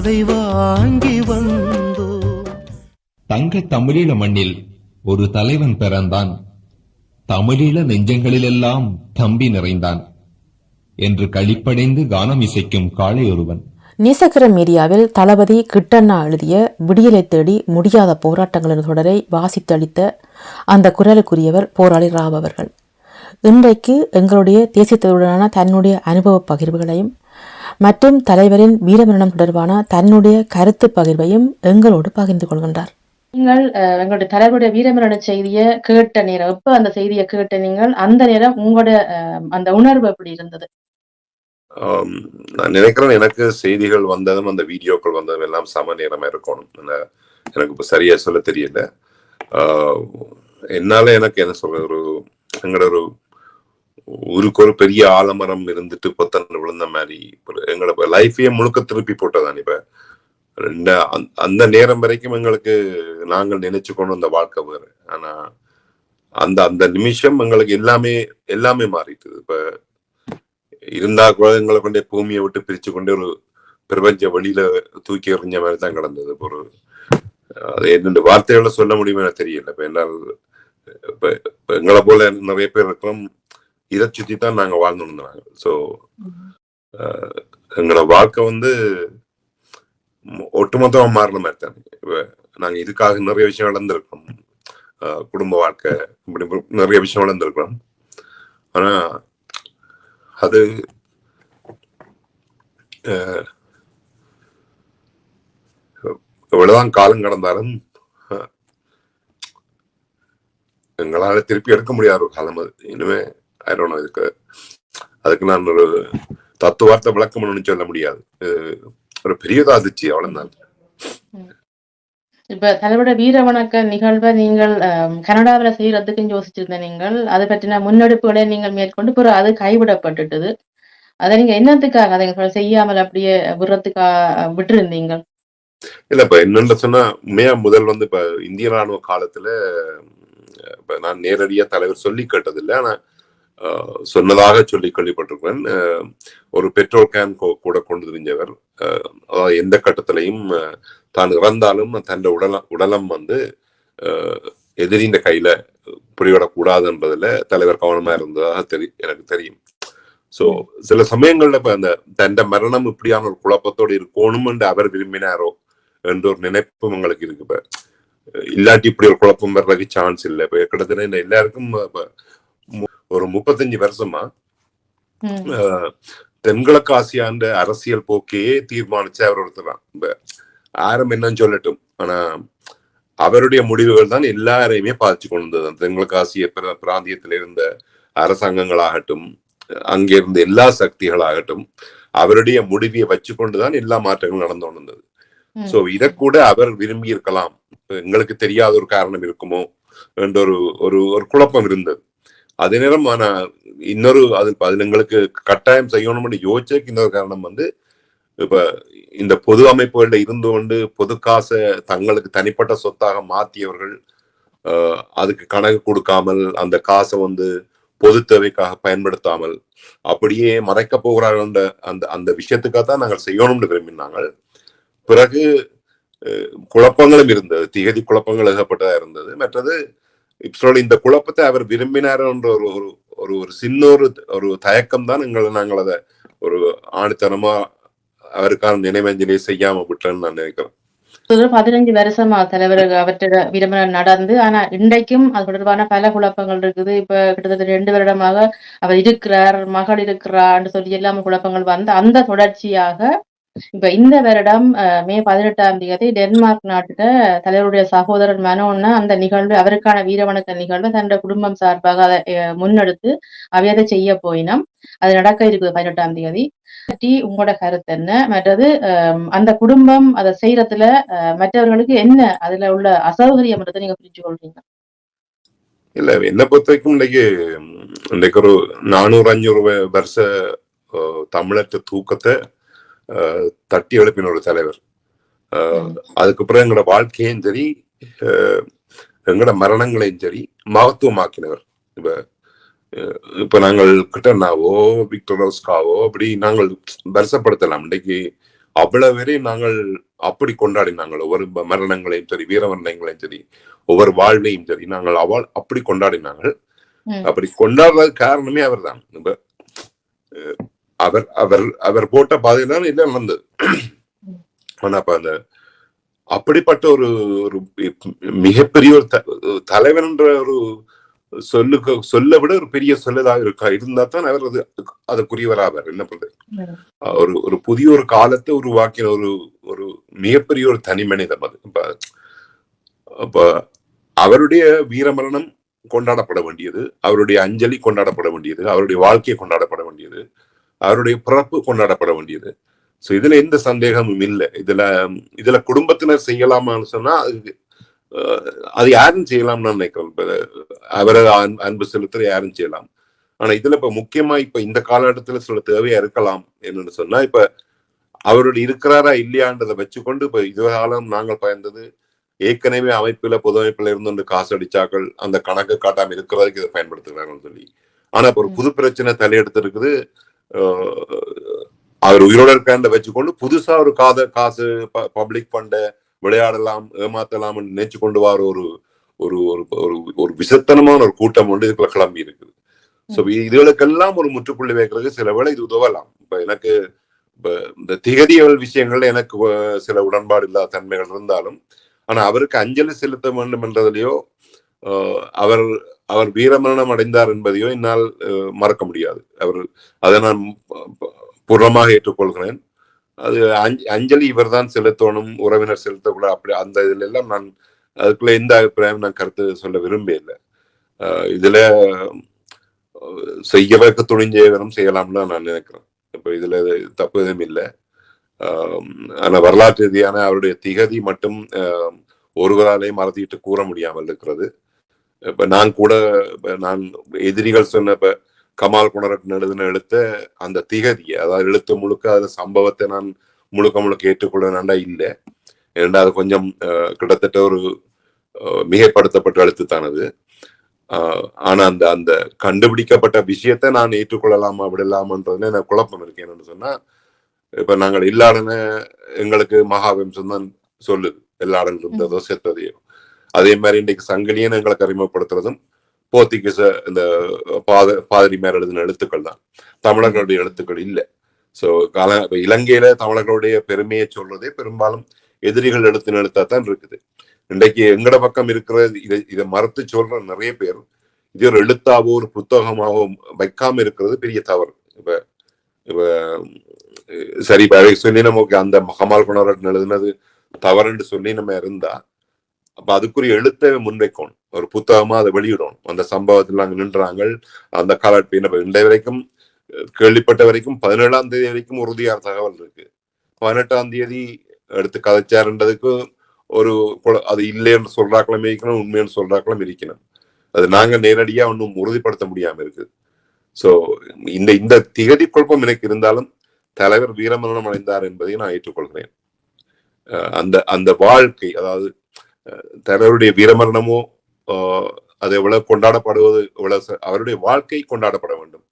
ஆசை வாங்கி வந்தோ. தங்க தமிழீழ மண்ணில் ஒரு தலைவன் பிறந்தான். தமிழீழ நெஞ்சங்களிலெல்லாம் தம்பி நிறைந்தான் என்று களிப்படைந்து கானம் இசைக்கும் காளை ஒருவன் நேசக்கர மீடியாவில் தளபதி கிட்டண்ணா எழுதிய விடியலை தேடி முடியாத போராட்டங்கள் என்ற தொடரை வாசித்தளித்த அந்த குரலுக்குரியவர் போராளி ராவ் அவர்கள். இன்றைக்கு எங்களுடைய தேசியத்துடனான தன்னுடைய அனுபவ பகிர்வுகளையும் மற்றும் தலைவரின் வீரமரணம் தொடர்பான தன்னுடைய கருத்து பகிர்வையும் எங்களோடு பகிர்ந்து கொள்கின்றார். நீங்கள் அஹ், எங்களுடைய தலைவருடைய வீரமரண செய்தியை கேட்ட நேரம் எப்ப அந்த செய்தியை கேட்ட நீங்கள் அந்த நேரம் உங்களோட அஹ், அந்த உணர்வு எப்படி இருந்தது? நான் நினைக்கிறேன் எனக்கு செய்திகள் வந்ததும் அந்த வீடியோக்கள் வந்ததும் எல்லாம் சம நேரமா இருக்கணும் எனக்கு இப்ப சரியா சொல்ல தெரியல. ஆஹ், என்னால எனக்கு என்ன சொல்ற ஒரு எங்களோட ஒரு ஊருக்கு ஒரு பெரிய ஆலமரம் இருந்துட்டு பொத்தன் விழுந்த மாதிரி எங்களோட லைஃபையே முழுக்க திருப்பி போட்டதான் இப்ப. ரெண்ட அந்த- அந்த நேரம் வரைக்கும் எங்களுக்கு நாங்கள் நினைச்சு கொண்டு வந்த வாழ்க்கை வேறு. ஆனா அந்த அந்த நிமிஷம் எங்களுக்கு எல்லாமே எல்லாமே மாறிட்டு இப்ப இருந்தா கூட எங்களை கொண்டே பூமியை விட்டு பிரிச்சு கொண்டு ஒரு பிரபஞ்ச வழியில தூக்கி எறிஞ்ச மாதிரி தான் கிடந்தது. ஒரு அது என்னென்று வார்த்தைகளை சொல்ல முடியுமா எனக்கு தெரியல. இப்ப என்னால் இப்ப எங்களை போல நிறைய பேர் இருக்கிறோம் இதை சுத்தி தான் நாங்க வாழ்ந்துட்டு நாங்க ஸோ எங்களோட வாழ்க்கை வந்து மொ- ஒட்டுமொத்தமா மாறின மாதிரி தான். இப்ப நாங்க இதுக்காக நிறைய விஷயம் இழந்திருக்கோம் குடும்ப வாழ்க்கை இப்படி நிறைய விஷயம் இழந்திருக்கிறோம். ஆனா அது எவ்வளவுதான் காலம் கடந்தாலும் எங்களால திருப்பி எடுக்க முடியாத ஒரு காலம் அது. இனிமே ஆயிரம் இதுக்கு அதுக்கு நான் ஒரு தத்துவார்த்த விளக்கம் ஒண்ணும் சொல்ல முடியாது. ஒரு பெரியதா அதிர்ச்சி அவ்வளவுதான். இப்ப தலைவருடைய வீர வணக்க நிகழ்வை நீங்கள் கனடாவுல செய்யறதுக்கு யோசிச்சிருந்த நீங்கள் அதை பற்றின முன்னெடுப்புகளை நீங்கள் மேற்கொண்டு பிறகு அது கைவிடப்பட்டுட்டது. அதை நீங்க என்னத்துக்காக அதை செய்யாமல் அப்படியே விடுறதுக்காக விட்டுருந்தீங்க இல்ல இப்ப என்னன்னு சொன்னா உண்மையா முதல் வந்து இப்ப இந்திய ராணுவ காலத்துல இப்ப நான் நேரடியா தலைவர் சொல்லி கேட்டதில்லை ஆனா சொன்னதாக சொல்லி கேள்விப்பட்டிருக்கிறேன். ஒரு பெட்ரோல் கேன் கூட கொண்டு தெரிஞ்சவர் அதாவது எந்த கட்டத்திலையும் தான் இறந்தாலும் தன் உடலம் உடலம் வந்து எதிரிந்த கையில பிடிவிடக்கூடாதுன்றதுல தலைவர் கவனமா இருந்ததாக தெரி எனக்கு தெரியும். சோ சில சமயங்கள்ல இப்ப அந்த தண்ட மரணம் இப்படியான ஒரு குழப்பத்தோடு இருக்கணும் என்று அவர் விரும்பினாரோ என்ற ஒரு நினைப்பும் உங்களுக்கு இருக்கு. இப்ப இல்லாட்டி இப்படி ஒரு குழப்பம் வர்றதுக்கு சான்ஸ் இல்லை. இப்ப கிட்டத்தட்ட எல்லாருக்கும் ஒரு முப்பத்தஞ்சு வருஷமா தென்கிழக்கு ஆசியாண்ட அரசியல் போக்கையே தீர்மானிச்ச அவர் ஒருத்தர் தான். யாரும் என்னன்னு சொல்லட்டும். ஆனா அவருடைய முடிவுகள் தான் எல்லாரையுமே பாதிச்சு கொண்டு வந்தது. தென்கிழக்கு ஆசிய பிர- பிராந்தியத்தில் இருந்த அரசாங்கங்களாகட்டும் அங்கே இருந்த எல்லா சக்திகளாகட்டும் அவருடைய முடிவை வச்சு கொண்டுதான் எல்லா மாற்றங்களும் நடந்து கொண்டு வந்தது. ம். சோ இத கூட அவர் விரும்பி இருக்கலாம். எங்களுக்கு தெரியாத ஒரு காரணம் இருக்குமோ என்ற ஒரு ஒரு குழப்பம் இருந்தது. அதே நேரம் ஆனா இன்னொரு அது அதுல எங்களுக்கு கட்டாயம் செய்யணும்னு யோசிச்சதுக்கு இன்னொரு காரணம் வந்து இப்ப இந்த பொது அமைப்புகள்ல இருந்து கொண்டு பொது காசை தங்களுக்கு தனிப்பட்ட சொத்தாக மாத்தியவர்கள் ஆஹ், அதுக்கு கணக்கு கொடுக்காமல் அந்த காசை வந்து பொது தேவைக்காக பயன்படுத்தாமல் அப்படியே மறைக்க போகிறார்கள் அந்த அந்த விஷயத்துக்காக தான் நாங்கள் செய்யணும்னு விரும்பினாங்க பிறகு அஹ், குழப்பங்களும் இருந்தது. திகதி குழப்பங்கள் ஏகப்பட்டதா இருந்தது. மற்றது இப்போ இந்த குழப்பத்தை அவர் விரும்பினார் என்ற ஒரு ஒரு ஒரு ஒரு சின்ன ஒரு ஒரு தயக்கம் தான் எங்களை நாங்கள் அதை ஒரு ஆணித்தனமா அவருக்கான நினைவஞ்சலி செய்யாம விட்டேன்னு நான் நினைக்கிறேன். பதினஞ்சு வருஷமா தலைவர் அவற்ற விரும்பின நடந்து ஆனா இன்றைக்கும் அது தொடர்பான பல குழப்பங்கள் இருக்குது. இப்ப கிட்டத்தட்ட ரெண்டு வருடமாக அவர் இருக்கிறார் மகள் இருக்கிறார்னு சொல்லி எல்லாம் குழப்பங்கள் வந்து அந்த தொடர்ச்சியாக இப்ப இந்த வருடம் மே பதினெட்டாம் தேதி டென்மார்க் நாட்டுல தலைவருடைய சகோதரர் மனோன்னா அந்த நிகழ்வு அவருக்கான வீரவணக்க நிகழ்வு தன்னுடைய குடும்பம் சார்பாக அதை முன்னெடுத்து அவையதை செய்ய போயினோம். அது நடக்க இருக்குது பதினெட்டாம் தேதி. பற்றி உங்களோட கருத்து என்ன? மற்றது அந்த குடும்பம் அதை செய்யறதுல மற்றவர்களுக்கு என்ன அதுல உள்ள அசௌகரியம் நீங்க புரிஞ்சு கொள்றீங்க இல்ல என்னை பொறுத்த வரைக்கும் இன்னைக்கு இன்னைக்கு ஒரு நானூறு அஞ்சூறு வருஷ தமிழற்ற தூக்கத்தை தட்டி எழுப்பின ஒரு தலைவர். அதுக்கப்புறம் எங்களோட வாழ்க்கையும் சரி எங்களோட மரணங்களையும் சரி மகத்துவமாக்கினவர். இப்ப இப்ப நாங்கள் கிட்டனாவோ விக்டர் ரோஸ்காவோ அப்படி நாங்கள் வருஷப்படுத்தலாம் இன்னைக்கு அவ்வளவு வரை நாங்கள் அப்படி கொண்டாடினாங்கள். ஒவ்வொரு மரணங்களையும் சரி வீர மரணங்களையும் சரி ஒவ்வொரு வாழ்வையும் சரி நாங்கள் அவள் அப்படி கொண்டாடினாங்கள். அப்படி கொண்டாடுறது காரணமே அவர்தான். இப்ப, அஹ், அவர் அவர் அவர் போட்ட பாதையில இல்லை நடந்தது? ஆனா அப்ப அந்த அப்படிப்பட்ட ஒரு ஒரு மிகப்பெரிய ஒரு தலைவன் என்ற ஒரு சொல்லுக்கு சொல்ல விட ஒரு பெரிய சொல்லதாக இருக்கா? இருந்தா தான் அவர் அது அதற்குரியவராவார் என்ன பண்றது. ஒரு ஒரு புதிய ஒரு காலத்தை உருவாக்கின ஒரு ஒரு மிகப்பெரிய ஒரு தனி மனிதம் அது. இப்ப அப்ப அவருடைய வீரமரணம் கொண்டாடப்பட வேண்டியது அவருடைய அஞ்சலி கொண்டாடப்பட வேண்டியது அவருடைய வாழ்க்கை கொண்டாடப்பட வேண்டியது. அவருடைய பிறப்பு கொண்டாடப்பட வேண்டியது. சோ இதுல எந்த சந்தேகமும் இல்லை. இதுல இதுல குடும்பத்தினர் செய்யலாமான்னு சொன்னா அது அது யாரும் செய்யலாம்னு நான் நினைக்கிறேன். இப்ப அவரை அன்பு- அன்பு செலுத்துற யாரும் செய்யலாம். ஆனா இதுல இப்ப முக்கியமா இப்ப இந்த காலகட்டத்துல சில தேவையா இருக்கலாம் என்னன்னு சொன்னா இப்ப அவருடைய இருக்கிறாரா இல்லையான்றதை வச்சுக்கொண்டு இப்ப இதுகாலம் நாங்கள் பயந்தது ஏற்கனவே அமைப்புல பொது அமைப்புல இருந்து காசு அடிச்சாக்கள் அந்த கணக்கு காட்டாம இருக்கிறதுக்கு இதை பயன்படுத்துகிறாங்கன்னு சொல்லி. ஆனா இப்ப ஒரு புது பிரச்சனை தலையெடுத்து இருக்குது அவர் உயிரோட இருக்காண்ட வச்சுக்கொண்டு புதுசா ஒரு காத காசு பப்ளிக் ஃபண்ட விளையாடலாம் ஏமாத்தலாம் நினைச்சு கொண்டு வர ஒரு ஒரு ஒரு ஒரு விசத்தனமான ஒரு கூட்டம் வந்து இதுக்குள்ள கிளம்பி இருக்குது. சோ இதுகளுக்கெல்லாம் ஒரு முற்றுப்புள்ளி வைக்கிறதுக்கு சில வேளை இது உதவலாம். இப்ப எனக்கு இப்ப இந்த திகதிகள் விஷயங்கள்ல எனக்கு சில உடன்பாடு இல்லாத தன்மைகள் இருந்தாலும் ஆனா அவருக்கு அஞ்சலி செலுத்த வேண்டும் என்றதிலேயோ அவர் அவர் வீரமரணம் அடைந்தார் என்பதையோ என்னால் அஹ், மறக்க முடியாது. அவர் அதை நான் பூர்ணமாக ஏற்றுக்கொள்கிறேன். அது அஞ்ச- அஞ்சலி இவர்தான் செலுத்தணும் உறவினர் செலுத்தக்கூடாது அப்படி அந்த இதுல எல்லாம் நான் அதுக்குள்ள எந்த அபிப்பிராயம் நான் கருத்து சொல்ல விரும்ப இல்லை. இதுல செய்ய வைக்க துணிஞ்சவரும் செய்யலாம்னு நான் நினைக்கிறேன். இப்ப இதுல தப்பு எதுவும் இல்லை. ஆனா வரலாற்று ரீதியான அவருடைய திகதி மட்டும் ஆம், ஒருவராலே மறத்திட்டு கூற முடியாமல் இருக்கிறது. இப்ப நான் கூட நான் எதிரிகள் சொன்ன இப்ப கமால் குணரட்ன எழுதின எழுத்த அந்த திகதி அதாவது எழுத்து முழுக்க அந்த சம்பவத்தை நான் முழுக்க முழுக்க ஏற்றுக்கொள்ளணும்டா இல்லை. ஏன்னா அது கொஞ்சம் கிட்டத்தட்ட ஒரு மிகைப்படுத்தப்பட்ட எழுத்து தான் அது. ஆஹ், ஆனா அந்த அந்த கண்டுபிடிக்கப்பட்ட விஷயத்தை நான் ஏற்றுக்கொள்ளலாமா விடலாமான்றதுல எனக்கு குழப்பம் இருக்கு. என்னன்னு சொன்னா இப்ப நாங்கள் இல்லாடன எங்களுக்கு மகாவம்சம் தான் சொல்லுது எல்லாடன் இருந்ததோ செத்ததையோ அதே மாதிரி இன்றைக்கு சங்கிலியன் எங்களுக்கு அறிமுகப்படுத்துறதும் போர்த்துகீச இந்த பாத பாதிரி மேல எழுதின எழுத்துக்கள் தான். தமிழர்களுடைய எழுத்துக்கள் இல்லை. சோ கால இப்ப இலங்கையில தமிழர்களுடைய பெருமையை சொல்றதே பெரும்பாலும் எதிரிகள் எழுத்து எழுத்தா தான் இருக்குது. இன்றைக்கு எங்கட பக்கம் இருக்கிற இதை இதை மறுத்து சொல்ற நிறைய பேர் இது ஒரு எழுத்தாவோ ஒரு புத்தகமாவோ வைக்காம இருக்கிறது பெரிய தவறு. இப்ப இப்ப சரி இப்ப சொல்லி நமக்கு அந்த மகமால் குணரட்டன் எழுதுனது தவறுன்னு சொல்லி நம்ம இருந்தா அப்ப அதுக்குரிய எழுத்தை முன்வைக்கணும். ஒரு புத்தகமா அதை வெளியிடணும். அந்த சம்பவத்தில் நாங்க நின்றாங்க அந்த காலத்து இன்றைய வரைக்கும் கேள்விப்பட்ட வரைக்கும் பதினேழாம் தேதி வரைக்கும் உறுதியான தகவல் இருக்கு. பதினெட்டாம் தேதி எடுத்து கதைச்சாருன்றதுக்கு ஒரு அது இல்லைன்னு சொல்றாக்களும் இருக்கணும் உண்மைன்னு சொல்றாக்களும் இருக்கணும் அது நாங்க நேரடியா ஒன்றும் உறுதிப்படுத்த முடியாம இருக்கு சோ இந்த இந்த திகதி குழப்பம் எனக்கு இருந்தாலும் தலைவர் வீரமரணம் அடைந்தார் என்பதை நான் ஏற்றுக்கொள்கிறேன். அஹ் அந்த அந்த வாழ்க்கை அதாவது தலைவருடைய வீரமரணமோ அது எவ்வளவு கொண்டாடப்படுவது எவ்வளவு அவருடைய வாழ்க்கை கொண்டாடப்பட வேண்டும்.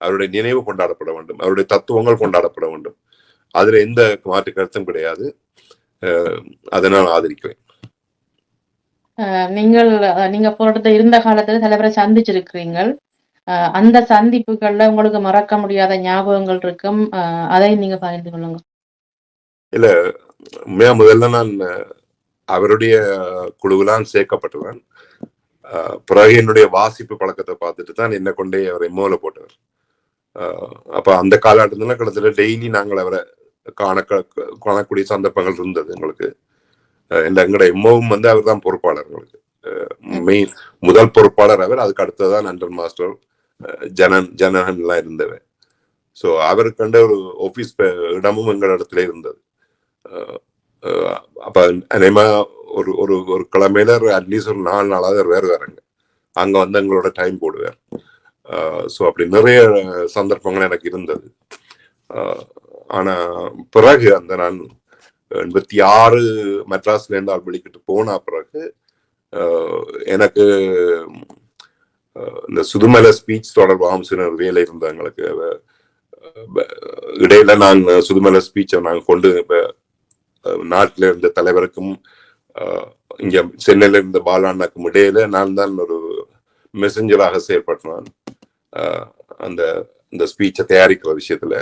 அவருடைய நினைவு கொண்டாடப்பட வேண்டும். அவருடைய தத்துவங்கள் கொண்டாடப்பட வேண்டும். அதுல எந்த மாற்று கருத்தும் கிடையாது. அதை நான் ஆதரிக்கிறேன். நீங்கள் நீங்க போராட்டத்தில் இருந்த காலத்துல தலைவரை சந்திச்சிருக்கிறீங்கள் அஹ் அந்த சந்திப்புகள்ல உங்களுக்கு மறக்க முடியாத ஞாபகங்கள் இருக்கும். அதை நீங்க பகிர்ந்து கொள்ளுங்க. உண்மையா முதல்ல நான் அவருடைய குழுவிலாம் சேர்க்கப்பட்டவன் பிறகு என்னுடைய வாசிப்பு பழக்கத்தை பார்த்துட்டு தான் என்னை கொண்டே அவரை மூல போட்டவர். அப்போ அப்ப அந்த காலகட்டத்துல கிட்டத்தட்ட டெய்லி நாங்கள் அவரை காண காணக்கூடிய சந்தர்ப்பங்கள் இருந்தது எங்களுக்கு. அஹ், எங்களோட எம்மோவும் வந்து அவர் தான் பொறுப்பாளர் எங்களுக்கு. மெயின் முதல் பொறுப்பாளர் அவர் அதுக்கு அடுத்ததான் நண்டன் மாஸ்டர் ஜனன் ஜனகன் எல்லாம் இருந்தவர். ஸோ அவருக்கு கண்ட ஒரு ஆஃபீஸ் இடமும் எங்கள் இடத்துல இருந்தது அப்போ அஹ் ஒரு ஒரு ஒரு கிழமையில அட்லீஸ்ட் ஒரு நாலு நாளாவது வேறு வேறுங்க. அங்கே வந்து எங்களோட டைம் போடுவார் ஸோ அப்படி நிறைய சந்தர்ப்பங்கள் எனக்கு இருந்தது. ஆனால் பிறகு அந்த நான் எண்பத்தி ஆறு மெட்ராஸ்லேருந்து ஆள் வெளிக்கிட்டு போன பிறகு எனக்கு இந்த சுதுமலை ஸ்பீச் தொடர்பாகவும் சில வேலை இருந்தது எங்களுக்கு. இடையில நான் சுதுமல ஸ்பீச்சை நாங்கள் கொண்டு இப்போ நாட்டில இருந்த தலைவருக்கும் இங்க சென்னையில இருந்த பாலாண்ணாக்கும் இடையில நான் தான் ஒரு மெசஞ்சராக செயல்பட்டான். அந்த இந்த ஸ்பீச்சை தயாரிக்கிற விஷயத்துல.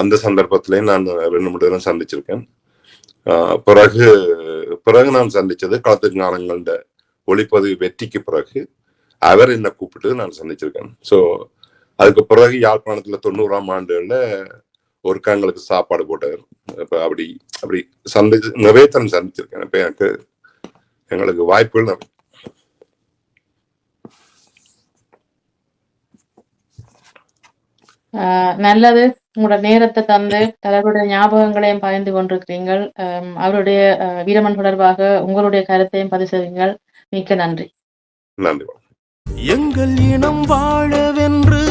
அந்த சந்தர்ப்பத்திலையும் நான் ரெண்டு மூணு தடவை சந்திச்சிருக்கேன். பிறகு பிறகு நான் சந்திச்சது களத்து ஞானங்கள ஒளிப்பதிவு வெற்றிக்கு பிறகு அவர் என்னை கூப்பிட்டு நான் சந்திச்சிருக்கேன். ஸோ அதுக்கு பிறகு யாழ்ப்பாணத்துல தொண்ணூறாம் ஆண்டுகளில் ஒருக்கா எங்களுக்கு சாப்பாடு போட்டார் இப்ப அப்படி அப்படி சந்திச்சு நிறைய தரம் சந்திச்சிருக்கேன். இப்ப எனக்கு எங்களுக்கு வாய்ப்புகள் நல்லது. உங்களோட நேரத்தை தந்து தலைவருடைய ஞாபகங்களையும் பகிர்ந்து கொண்டிருக்கிறீர்கள். அவருடைய வீரமன் தொடர்பாக உங்களுடைய கருத்தையும் பதிவு செய்வீங்கள் மிக்க நன்றி. நன்றி. எங்கள் இனம் வாழவென்று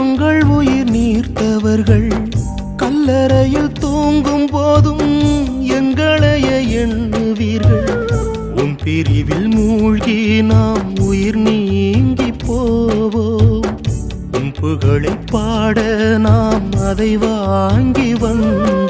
உங்கள் உயிர் நீர்த்தவர்கள். கல்லறையில் தூங்கும் போதும் எங்களைய எண்ணுவீர்கள். உன் பிரிவில் மூழ்கி நாம் உயிர் நீங்கி போவோம். உன் புகழை பாட நாம் அதை வாங்கி வந்தோம்.